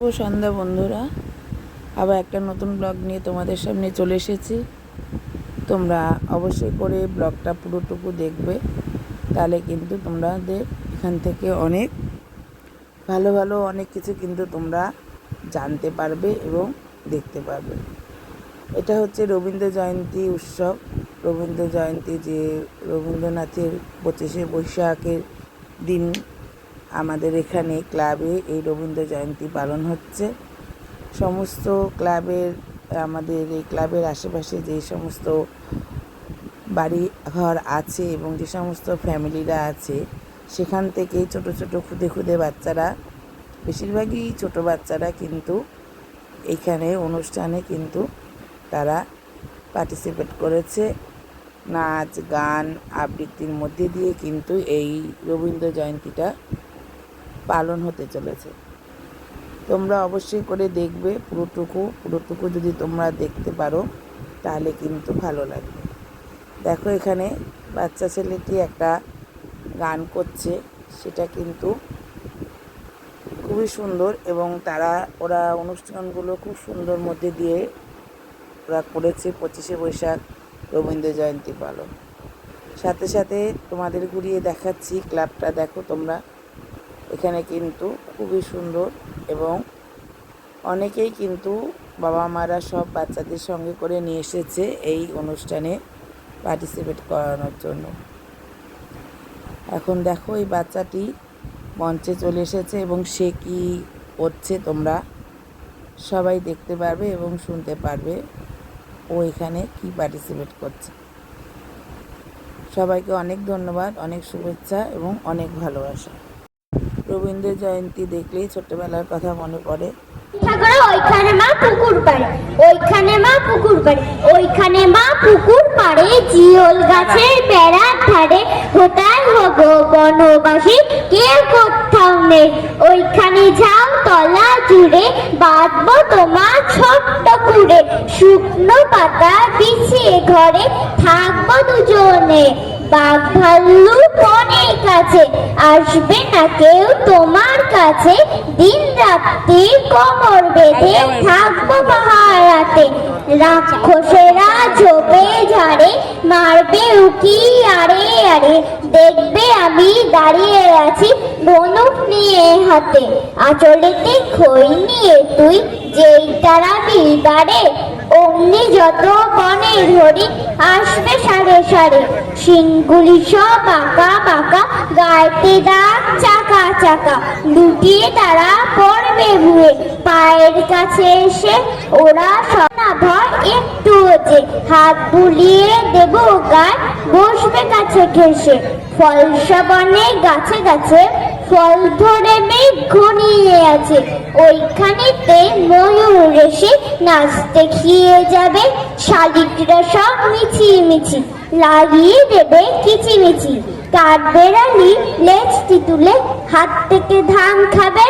শুভ সন্ধ্যা বন্ধুরা। আবার একটা নতুন ব্লগ নিয়ে তোমাদের সামনে চলে এসেছি। তোমরা অবশ্যই করে ব্লগটা পুরোটুকু দেখবে। তাহলে কিন্তু তোমাদের এখান থেকে অনেক ভালো ভালো অনেক কিছু কিন্তু তোমরা জানতে পারবে এবং দেখতে পারবে। এটা হচ্ছে রবীন্দ্র জয়ন্তী উৎসব। রবীন্দ্র জয়ন্তী যে রবীন্দ্রনাথের পঁচিশে বৈশাখের দিন আমাদের এখানে ক্লাবে এই রবীন্দ্র জয়ন্তী পালন হচ্ছে। সমস্ত ক্লাবের, আমাদের এই ক্লাবের আশেপাশে যে সমস্ত বাড়ি ঘর আছে এবং যে সমস্ত ফ্যামিলিরা আছে, সেখান থেকেই ছোট ছোট, খুদে খুদে বাচ্চারা, বেশিরভাগই ছোট বাচ্চারা কিন্তু এইখানে অনুষ্ঠানে কিন্তু তারা পার্টিসিপেট করেছে। নাচ, গান, আবৃত্তির মধ্যে দিয়ে কিন্তু এই রবীন্দ্র জয়ন্তীটা পালন হতে চলেছে। তোমরা অবশ্যই করে দেখবে পুরোটুকু। পুরোটুকু যদি তোমরা দেখতে পারো, তাহলে কিন্তু ভালো লাগবে। দেখো এখানে বাচ্চা ছেলেটি একটা গান করছে। সেটা কিন্তু খুবই সুন্দর এবং তারা, ওরা অনুষ্ঠানগুলো খুব সুন্দর মধ্যে দিয়ে ওরা করেছে। পঁচিশে বৈশাখ রবীন্দ্র জয়ন্তী পালন। সাথে সাথে তোমাদের ঘুরিয়ে দেখাচ্ছি, ক্লাবটা দেখো তোমরা। এখানে কিন্তু খুবই সুন্দর এবং অনেকেই কিন্তু বাবা মারা সব বাচ্চাদের সঙ্গে করে নিয়ে এসেছে এই অনুষ্ঠানে পার্টিসিপেট করানোর জন্য। এখন দেখো এই বাচ্চাটি মঞ্চে চলে এসেছে এবং সে কি করছে তোমরা সবাই দেখতে পারবে এবং শুনতে পারবে ও এখানে কি পার্টিসিপেট করছে। সবাইকে অনেক ধন্যবাদ, অনেক শুভেচ্ছা এবং অনেক ভালোবাসা। রবীন্দ্র জয়ন্তী দেখলেই ছোট্টবেলার কথা মনে পড়ে। ওইখানে মা পুকুর পাড়ে, ওইখানে মা পুকুর পাড়ে, ওইখানে মা পুকুর পাড়ে, জিওল গাছের বেড়ার ধারে কোথায় হব বনবাসী কেউ কোথাও নেই। ওইখানে যাও তলা জুড়ে, বাঁধবো তোমার ছোট্ট কুড়ে শুকনো পাতা বিছিয়ে ঘরে, থাকব দুজনে। বাঘ ভাল্লুক অনেক আসবে না কেউ তোমার কাছে। দিন রাত্রি কোমর বেঁধে থাকব পাহারাতে। রাক্ষসেরা ঝোপে ঝাড়ে মারবে উকি আরে আরে দেখবে আমি দাঁড়িয়ে আছি ধনুক নিয়ে হাতে। আঁচলেতে খই নিয়ে তুই যেই তারা বিবারে অমনি যত বনের হরিণ আসবে সারে সারে। শিংগুলি সব বাঁকা বাঁকা, গায়েতে দাগ চাকা চাকা। লুটিয়ে তারা পড়বে ভুয়ে পায়ের কাছে এসে ওরা সব না ভয় একটু যে। হাত বুলিয়ে দেব গায়ে বসবে কাছে ঘেসে ফলসা বনে গাছে গাছে, ফল ধরে মেঘ ঘনিয়ে আছে। ওইখানেতে ময়ূর এসে নাচতে দেখিয়ে যাবে। শালিকরা সব মিছি মিছি, লাগিয়ে দেবে কিচিমিচি। কাঠ বেড়ালি লেজটি তুলে হাত থেকে ধান খাবে।